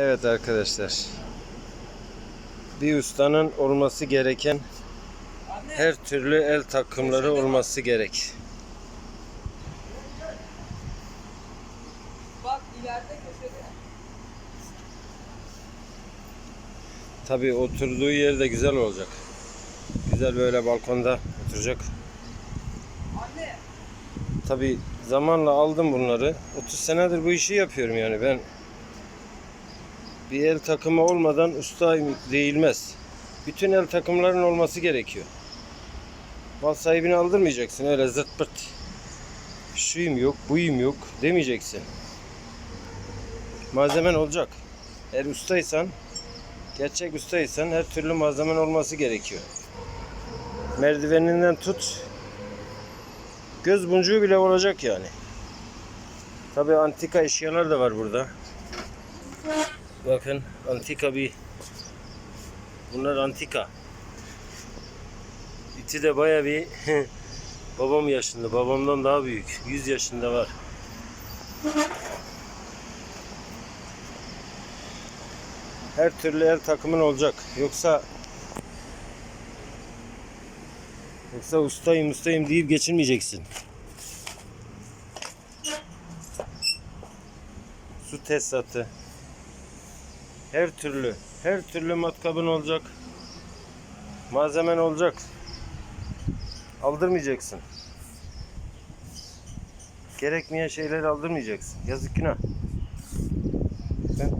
Evet arkadaşlar. Bir ustanın olması gereken her türlü el takımları olması gerek. Bak ileride köşede. Tabii oturduğu yer de güzel olacak. Güzel böyle balkonda oturacak. Anne. Tabii zamanla aldım bunları. 30 senedir bu işi yapıyorum yani ben. Bir el takımı olmadan usta değilmez. Bütün el takımların olması gerekiyor. Mal sahibini aldırmayacaksın öyle zırt pırt. Şuyum yok, buyum yok demeyeceksin. Malzemen olacak. Eğer ustaysan, gerçek ustaysan her türlü malzemen olması gerekiyor. Merdiveninden tut, göz boncuğu bile olacak yani. Tabi antika eşyalar da var burada. Bakın antika bir bunlar antika. İti de baya bir babam yaşında. Babamdan daha büyük. 100 yaşında var. Her türlü el takımın olacak. Yoksa Yoksa ustayım ustayım deyip geçinmeyeceksin. Su tesisatı. Her türlü, her türlü matkabın olacak. Malzemen olacak. Aldırmayacaksın. Gerekmeyen şeyleri aldırmayacaksın. Yazık günah. Ben